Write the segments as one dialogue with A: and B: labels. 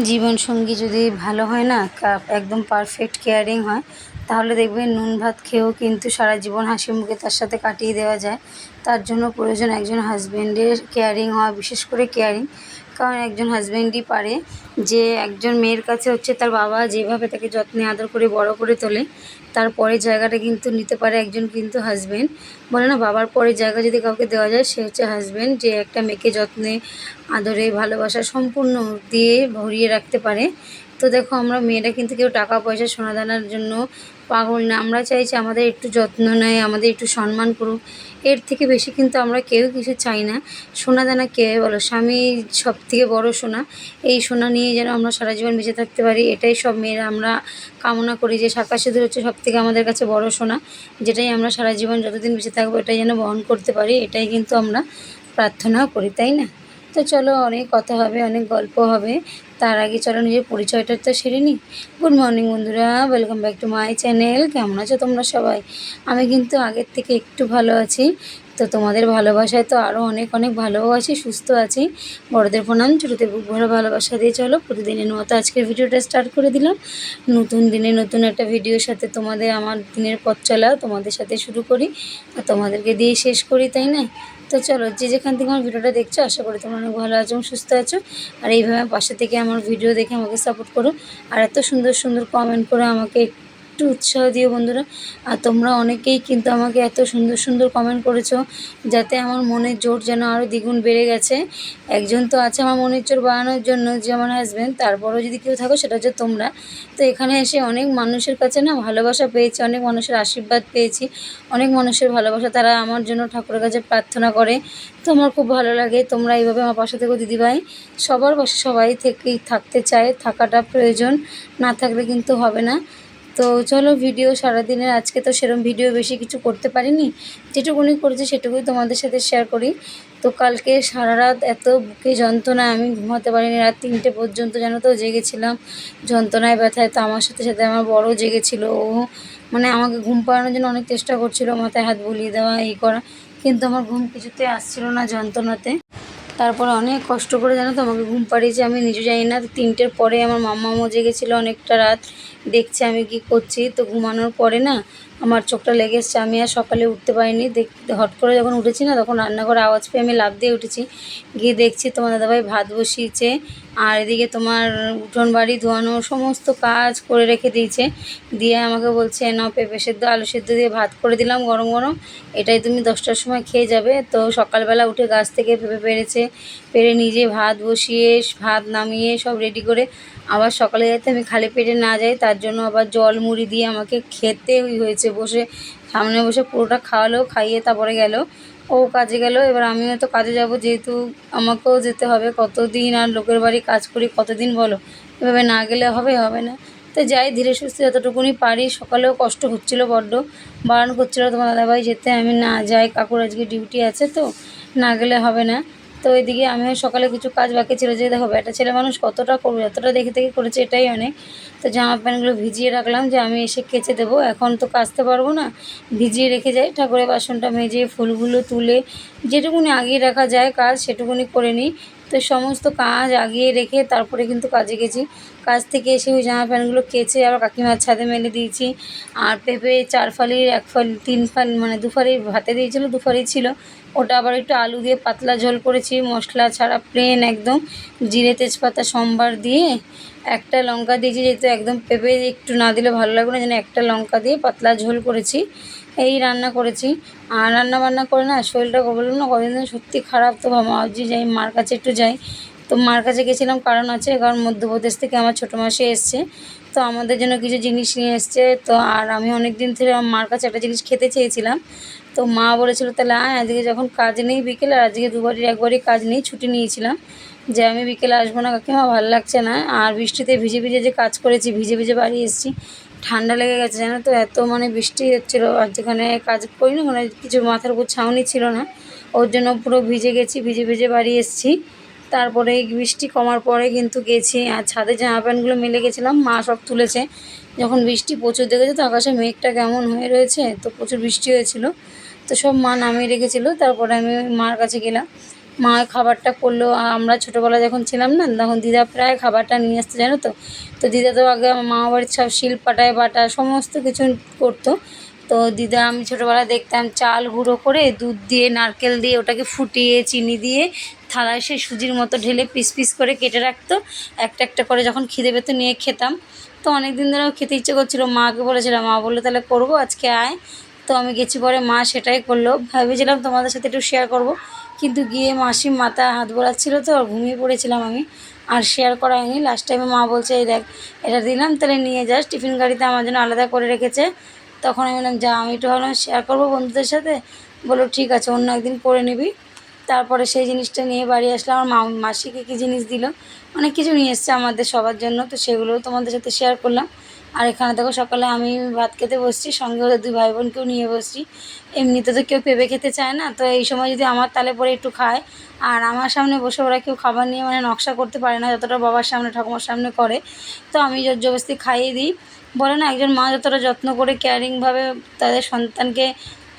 A: জীবনসঙ্গী যদি ভালো হয় না একদম পারফেক্ট কেয়ারিং হয়, তাহলে দেখবেন নুন ভাত খেয়েও কিন্তু সারা জীবন হাসি মুখে তার সাথে কাটিয়ে দেওয়া যায়। তার জন্য প্রয়োজন একজন হাজব্যান্ডের কেয়ারিং হওয়া, বিশেষ করে কেয়ারিং কারণ একজন হাজব্যান্ডই পারে যে একজন মেয়ের কাছে হচ্ছে তার বাবা যেভাবে তাকে যত্নে আদর করে, বড় করে তোলে, তার তারপরে জায়গাটা কিন্তু নিতে পারে একজন কিন্তু হাজব্যান্ড বলে না, বাবার পরে জায়গা যদি কাউকে দেওয়া যায়, সে হচ্ছে হাজব্যান্ড যে একটা মেয়েকে যত্নে, আদরে, ভালোবাসা সম্পূর্ণ দিয়ে ভরিয়ে রাখতে পারে। তো দেখো, আমরা মেয়েরা কিন্তু কেউ টাকা পয়সা সোনা দানার জন্য পাগল না। আমরা চাইছি আমাদের একটু যত্ন নেয়, আমাদের একটু সম্মান করুক। এর থেকে বেশি কিন্তু আমরা কেউ কিছু চাই না। সোনা দানা কে বলো? স্বামী সব থেকে বড়ো সোনা। এই সোনা নিয়ে যেন আমরা সারা জীবন বেঁচে থাকতে পারি, এটাই সব মেয়েরা আমরা কামনা করি যে শাঁখা সিঁদুর হচ্ছে সব থেকে আমাদের কাছে বড় সোনা। যেটাই আমরা সারা জীবন যতদিন বেঁচে থাকব, এটাই যেন বহন করতে পারি, এটাই কিন্তু আমরা প্রার্থনাও করি, তাই না? তো চলো অনেক কথা হবে, অনেক গল্প হবে। তার আগে চলো নিজের পরিচয়টা তো সেরে নিই। গুড মর্নিং বন্ধুরা welcome back to my channel কেমন আছো তোমরা সবাই? আমি কিন্তু আগের থেকে একটু ভালো আছি। তো তোমাদের ভালোবাসায় তো আরও অনেক অনেক ভালোও আছি, সুস্থ আছি। বড়দের প্রণাম, ছোটোদের বুক ভরা ভালোবাসা দিয়ে চলো। প্রতিদিনের মতো আজকের ভিডিওটা স্টার্ট করে দিলাম। নতুন দিনে নতুন একটা ভিডিওর সাথে তোমাদের, আমার দিনের পথ চলা তোমাদের সাথে শুরু করি। আর তোমাদেরকে দিয়ে শেষ করি, তাই না? তো চলো, যে যেখান থেকে আমার ভিডিওটা দেখছ, আশা করি তোমরা অনেক ভালো আছো এবং সুস্থ আছো। আর এইভাবে পাশে থেকে আমার ভিডিও দেখে আমাকে সাপোর্ট করো। আর এত সুন্দর সুন্দর কমেন্ট করে আমাকে উৎসাহ দিও বন্ধুরা। আর তোমরা অনেকেই কিন্তু আমাকে এত সুন্দর সুন্দর কমেন্ট করেছ, যাতে আমার মনের জোর যেন আরও দ্বিগুণ বেড়ে গেছে। একজন তো আছে আমার মনের জোর বাড়ানোর জন্য যে আমার হাজব্যান্ড তারপরেও যদি কেউ থাকো সেটা হচ্ছে তোমরা। তো এখানে এসে অনেক মানুষের কাছে না ভালোবাসা পেয়েছি, অনেক মানুষের আশীর্বাদ পেয়েছি, অনেক মানুষের ভালোবাসা তারা আমার জন্য ঠাকুরের কাছে প্রার্থনা করে। তো আমার খুব ভালো লাগে তোমরা এইভাবে আমার পাশে থেকো দিদিভাই। সবার পাশে সবাই থেকেই থাকতে চায়, থাকাটা প্রয়োজন, না থাকলে কিন্তু হবে না। তো চলো ভিডিও সারাদিনের আজকে তো সেরকম ভিডিও বেশি কিছু করতে পারিনি। যেটুকুনি করেছি সেটুকুই তোমাদের সাথে শেয়ার করি। তো কালকে সারা রাত এত বুকে যন্ত্রণা আমি ঘুমাতে পারিনি, রাত তিনটে পর্যন্ত যেন তো জেগেছিলাম। যন্ত্রণায়, ব্যথায়, তো আমার সাথে সাথে আমার বড় জেগেছিল। ও মানে আমাকে ঘুম পাড়ানোর জন্য অনেক চেষ্টা করছিল, মাথায় হাত বুলিয়ে দেওয়া, এই করা। কিন্তু আমার ঘুম কিছুতে আসছিল না যন্ত্রণাতে। তারপরে অনেক কষ্ট করে জানো তো আমাকে ঘুম পাড়িয়েছে। আমি নিজে জানি না, তিনটের পরে আমার মাম্মা মজে জেগেছিলো অনেকটা রাত। দেখছে আমি কি করছি, তো ঘুমানোর পরে না আমার চোখটা লেগে এসছে। আমি আর সকালে উঠতে পারিনি। দেখ, হট করে যখন উঠেছি না, তখন রান্নাঘরে আওয়াজ পেয়ে আমি লাফ দিয়ে উঠেছি। গিয়ে দেখছি তোমার দাদাভাই ভাত বসিয়েছে আর এদিকে তোমার উঠোন বাড়ি ধোয়ানো সমস্ত কাজ করে রেখে দিয়েছে। দিয়ে আমাকে বলছে, নাও পেঁপে সেদ্ধ, আলু সেদ্ধ দিয়ে ভাত করে দিলাম গরম গরম। এটাই তুমি দশটার সময় খেয়ে যাবে। তো সকালবেলা উঠে গাছ থেকে পেঁপে পেরেছে পেরে নিজে ভাত বসিয়ে, ভাত নামিয়ে সব রেডি করে আবার সকালে যাতে আমি খালি পেটে না যাই, তার জন্য আবার জল মুড়ি দিয়ে আমাকে খেতেই হয়েছে। বসে সামনে বসে পুরোটা খাওয়ালো, খাইয়ে তারপরে গেল। ও কাজে গেল, এবার আমিও তো কাজে যাব যেহেতু আমাকেও যেতে হবে। কতদিন আর লোকের বাড়ি কাজ করি কতদিন বলো? এভাবে না গেলে হবে হবে না। তো যাই, ধীরে সুস্থে যতটুকুনি পারি, সকালেও কষ্ট হচ্ছিল বড্ড। বারণ করছিল তোমার দাদাভাই যেতে আমি না যাই, কাকুর আজকে ডিউটি আছে তো, না গেলে হবে না। তো এদিকে আমিও সকালে কিছু কাজ বাকি ছিল যে দেখো একটা ছেলে মানুষ কতটা করবে এতটা দেখে দেখে করেছে এটাই অনেক। তো জামা প্যান্টগুলো ভিজিয়ে রাখলাম যে আমি এসে কেচে দেবো। এখন তো কাচতে পারব না, ভিজিয়ে রেখে যাই। ঠাকুরের বাসনটা মেজে, ফুলগুলো তুলে, যেটুকুনি আগিয়ে রাখা যায় কাজ সেটুকুনি করে নিই। তো সমস্ত কাজ আগিয়ে রেখে তারপরে কিন্তু কাজে গেছি। কাজ থেকে এসে ওই জামা প্যান্টগুলো কেচে আবার কাকিমার ছাদে মেলে দিয়েছি। আর পেঁপে চার ফালির, এক ফালি, তিন ফাল মানে দুফালি ভাতে দিয়েছিলো, দু ফালি ছিল। ওটা আবার একটু আলু দিয়ে পাতলা ঝোল করেছি, মশলা ছাড়া প্লেন একদম জিরে তেজপাতা, সম্বার দিয়ে একটা লঙ্কা দিয়েছি যেহেতু একদম পেঁপে একটু না দিলে ভালো লাগবে না, যেন একটা লঙ্কা দিয়ে পাতলা ঝোল করেছি, এই রান্না করেছি। আর রান্না বান্না করে না শরীরটা বললাম না কদিন সত্যি খারাপ, তো ভাবছি যাই মার কাছে একটু যাই। তো মার কাছে গেছিলাম, কারণ আছে কারণ মধ্যপ্রদেশ থেকে আমার ছোটো মাসি এসছে, তো আমাদের জন্য কিছু জিনিস নিয়ে এসছে, তো আর আমি অনেক দিন ধরে মার কাছে একটা জিনিস খেতে চেয়েছিলাম তো মা বলেছিল, তাহলে আয়, আজকে যখন কাজ নেই বিকেলে, আর আজকে দুবারই, একবারই কাজ নেই, ছুটি নিয়েছিলাম, যে আমি বিকেলে আসব না কাকিমা, ভালো লাগছে না। আর বৃষ্টিতে ভিজে ভিজে যে কাজ করেছি, ভিজে ভিজে বাড়ি এসেছি, ঠান্ডা লেগে গেছে, জানো তো, এত মানে বৃষ্টি হচ্ছিল, আর যেখানে কাজ করি না ওখানে কিছু মাথার উপর ছাউনি ছিল না, ওর জন্য পুরো ভিজে গেছি, ভিজে ভিজে বাড়ি এসেছি। তারপরে বৃষ্টি কমার পরে কিন্তু গেছি, আর ছাদে জামা প্যান্টগুলো মেলে গেছিলাম, মা সব তুলেছে। যখন বৃষ্টি প্রচুর দেখেছে তো, আকাশে মেঘটা কেমন হয়ে রয়েছে, তো প্রচুর বৃষ্টি হয়েছিল। তো সব মা নামিয়ে রেখেছিলো, তারপরে আমি মার কাছে গেলাম। মা খাবারটা করল আমরা ছোটোবেলায় যখন ছিলাম না, তখন দিদা প্রায় খাবারটা নিয়ে আসতো, জানো তো? তো দিদা তো আগে আমার মামা বাড়ির সব শিল পাটায়, বাটা, সমস্ত কিছু করতো। তো দিদা আমি ছোটোবেলায় দেখতাম চাল গুঁড়ো করে দুধ দিয়ে, নারকেল দিয়ে ওটাকে ফুটিয়ে, চিনি দিয়ে থালায় সে সুজির মতো ঢেলে পিস পিস করে কেটে রাখতো। একটা একটা করে যখন খিদে পেতো নিয়ে খেতাম। তো অনেক দিন ধরেও খেতে ইচ্ছে করছিল মাকে বলেছিলাম মা বলল তাহলে করব, আজকে আয়। তো আমি গেছি পরে মা সেটাই করল। ভেবেছিলাম তোমাদের সাথে একটু শেয়ার করব, কিন্তু গিয়ে মাসি মাথা হাত বোলাচ্ছিলো তো, আর ঘুমিয়ে পড়েছিলাম আমি। আর শেয়ার করা হয়নি। লাস্ট টাইমে মা বলছে, এই দেখ, এটা দিলাম, তাহলে নিয়ে যাস। টিফিন গাড়িতে আমার জন্য আলাদা করে রেখেছে। তখন আমি বললাম, যা, আমি একটু ভাবলাম শেয়ার করব বন্ধুদের সাথে? বলল, ঠিক আছে, অন্য একদিন করে নিবি। তারপরে সেই জিনিসটা নিয়ে বাড়ি আসলাম। আমার মা, মাসিকে কী জিনিস দিল? অনেক কিছু নিয়ে এসছে আমাদের সবার জন্য, তো সেগুলোও তোমাদের সাথে শেয়ার করলাম। আর এখানে দেখো সকালে আমি ভাত খেতে বসছি, সঙ্গে ওদের দুই ভাই বোনকেও নিয়ে বসছি। এমনিতে তো কেউ পেঁপে খেতে চায় না, তো এই সময় যদি আমার তালে পরে একটু খায়, আর আমার সামনে বসে ওরা কেউ খাবার নিয়ে মানে নকশা করতে পারে না, যতটা বাবার সামনে, ঠাকুমার সামনে করে, তো আমি জোর জবরদস্তি খাইয়ে দিই। বলে না, একজন মা যতটা যত্ন করে কেয়ারিংভাবে তাদের সন্তানকে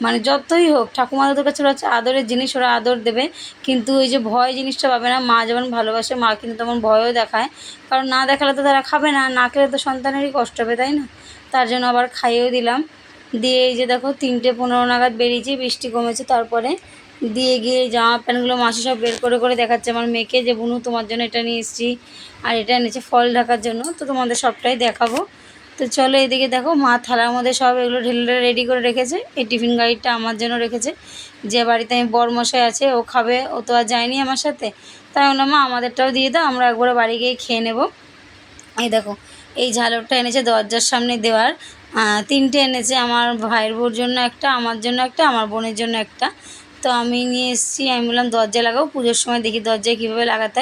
A: মানে যতই হোক ঠাকুমা দাদুর কাছে হচ্ছে আদরের জিনিস ওরা আদর দেবে। কিন্তু ওই যে ভয় জিনিসটা পাবে না, মা যেমন ভালোবাসে, মা কিন্তু তেমন ভয়ও দেখায়। কারণ না দেখালে তো তারা খাবে না না খেলে তো সন্তানেরই কষ্ট হবে, তাই না? তার জন্য আবার খাইয়েও দিলাম। দিয়ে এই যে দেখো, তিনটে পনেরো নাগাদ বেরিয়েছি, বৃষ্টি কমেছে, তারপরে দিয়ে গিয়ে জামা প্যান্টগুলো মাসি সব বের করে করে দেখাচ্ছে আমার মেয়েকে যে, বুনু, তোমার জন্য এটা নিয়ে এসেছি। আর এটা এনেছে ফল ঢাকার জন্য, তো তোমাদের সবটাই দেখাবো। তো চলো এদিকে দেখো, মা থালার মধ্যে সব এগুলো ঢেলে রেডি করে রেখেছে। এই টিফিন গাড়িটা আমার জন্য রেখেছে। যে বাড়িতে আমি বরমশাই আছে, ও খাবে, ও তো আর যায়নি আমার সাথে। তাই বললাম, মা, আমাদেরটাও দিয়ে দাও, আমরা একবারে বাড়ি গিয়ে খেয়ে নেব। এই দেখো, এই ঝালরটা এনেছে দরজার সামনে দেওয়ার। তিনটে এনেছে, আমার ভাইয়ের বোর জন্য একটা, আমার জন্য একটা, আমার বোনের জন্য একটা। তো আমি নিয়ে এসেছি, আমি বললাম, দরজা লাগাবো পুজোর সময় দেখি দরজায় কীভাবে লাগাতে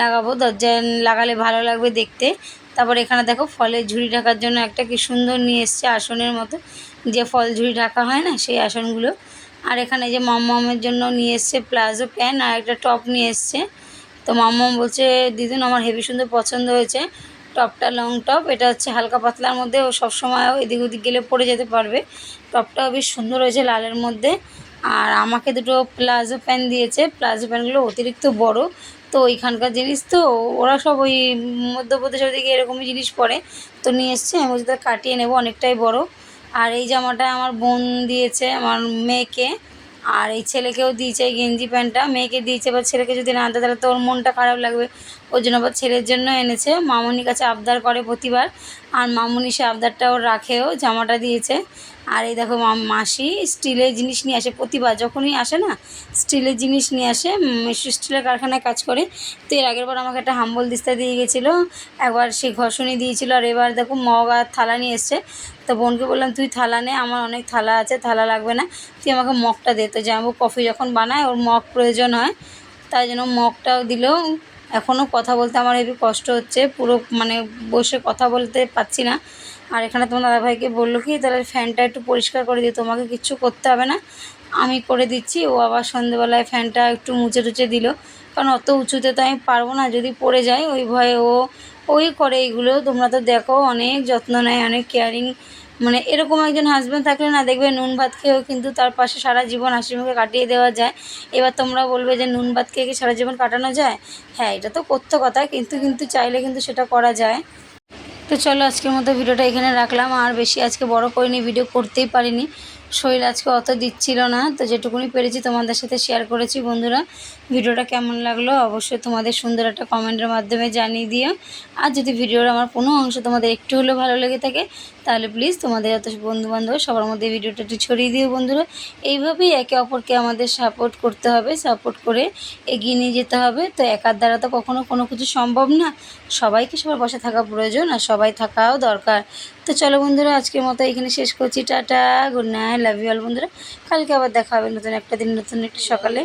A: লাগাবো দরজায় লাগালে ভালো লাগবে দেখতে। তারপর এখানে দেখো ফলের ঝুড়ি ঢাকার জন্য একটা কি সুন্দর নিয়ে এসছে আসনের মতো। যে ফল ঝুড়ি ঢাকা হয় না, সেই আসনগুলো। আর এখানে যে মামের জন্য নিয়ে এসছে প্লাজো প্যান্ট আর একটা টপ নিয়ে এসছে। তো মাম্মাম বলছে, দিদুন, আমার হেভি সুন্দর পছন্দ হয়েছে। টপটা লং টপ, এটা হচ্ছে হালকা পাতলার মধ্যে ও সবসময় এদিক ওদিক গেলে পরে যেতে পারবে। টপটাও বেশ সুন্দর হয়েছে লালের মধ্যে। আর আমাকে দুটো প্লাজো প্যান্ট দিয়েছে। প্লাজো প্যান্টগুলো অতিরিক্ত বড় তো ওইখানকার জিনিস তো ওরা সব ওই মধ্যপ্রদেশের দিকে এরকমই জিনিস পরে। তো নিয়ে এসছে, আমি বলছি কাটিয়ে নেব, অনেকটাই বড়। আর এই জামাটা আমার বোন দিয়েছে, আমার মেয়েকে। আর এই ছেলেকেও দিয়েছে এই গেঞ্জি প্যান্টটা। মেয়েকে দিয়েছে বা ছেলেকে যদি না দেয় তাহলে তো ওর মনটা খারাপ লাগবে। ওই জন্য আবার ছেলের জন্য এনেছে। মামনির কাছে আবদার করে প্রতিবার। আর মামনি সে আবদারটা ওর রাখেও, জামাটা দিয়েছে। আর এই দেখো মাসি স্টিলের জিনিস নিয়ে আসে প্রতিবার। যখনই আসে না, স্টিলের জিনিস নিয়ে আসে স্টিলের কারখানায় কাজ করে। তো এর আগের বার আমাকে একটা হাম্বল দিস্তা দিয়ে গেছিল। একবার সে ঘষণি দিয়েছিলো আর এবার দেখো মগ আর থালা নিয়ে এসছে। তো বোনকে বললাম, তুই থালা নে, আমার অনেক থালা আছে, থালা লাগবে না। তুই আমাকে মগটা দে। তো জামাবু কফি যখন বানায়, ওর মগ প্রয়োজন হয়। তাই জন্য মগটাও দিলেও এখনও কথা বলতে আমার হেবি কষ্ট হচ্ছে। পুরো মানে বসে কথা বলতে পারছি না। আর এখানে তোমার দাদাভাইকে বলল কি, তাহলে ফ্যানটা একটু পরিষ্কার করে দিই তোমাকে কিচ্ছু করতে হবে না। আমি করে দিচ্ছি। ও আবার সন্ধেবেলায় ফ্যানটা একটু মুছে টুচে দিল। কারণ অত উঁচুতে তো আমি পারব না, যদি পড়ে যায় ওই ভয়ে ও ওই করে এইগুলো। তোমরা তো দেখো, অনেক যত্ন নেয়, অনেক কেয়ারিং মানে এরকম একজন হাজব্যান্ড থাকলে না দেখবে নুন ভাত খেয়েও কিন্তু তার পাশে সারা জীবন হাসি মুখে কাটিয়ে দেওয়া যায়। এবার তোমরা বলবে যে নুন ভাত খেয়ে কি সারা জীবন কাটানো যায়? হ্যাঁ এটা তো করতে কথা, কিন্তু কিন্তু চাইলে কিন্তু সেটা করা যায়। তো চলো আজকের মতো ভিডিওটা এখানে রাখলাম। আর বেশি আজকে বড় করিনি ভিডিও করতেই পারিনি। শরীর আজকে অত দিচ্ছিল না, তো যেটুকুনি পেরেছি তোমাদের সাথে শেয়ার করেছি বন্ধুরা। ভিডিওটা কেমন লাগল অবশ্যই তোমাদের সুন্দর একটা কমেন্টের মাধ্যমে জানিয়ে দিও। আর যদি ভিডিওর আমার কোনো অংশ তোমাদের একটু হলেও ভালো লেগে থাকে তাহলে প্লিজ তোমাদের যত বন্ধুবান্ধব সবার মধ্যে ভিডিওটা একটু ছড়িয়ে দিও বন্ধুরা। এইভাবেই একে অপরকে আমাদের সাপোর্ট করতে হবে সাপোর্ট করে এগিয়ে নিয়ে যেতে হবে। তো একার দ্বারা তো কখনো কোনো কিছু সম্ভব না। সবাইকে সবার বসে থাকা প্রয়োজন আর সবাই থাকাও দরকার। তো চলো বন্ধুরা, আজকের মতো এখানে শেষ করছি। Tata good night love you all বন্ধুরা। কালকে আবার দেখা হবে নতুন একটা দিন, নতুন একটা সকালে।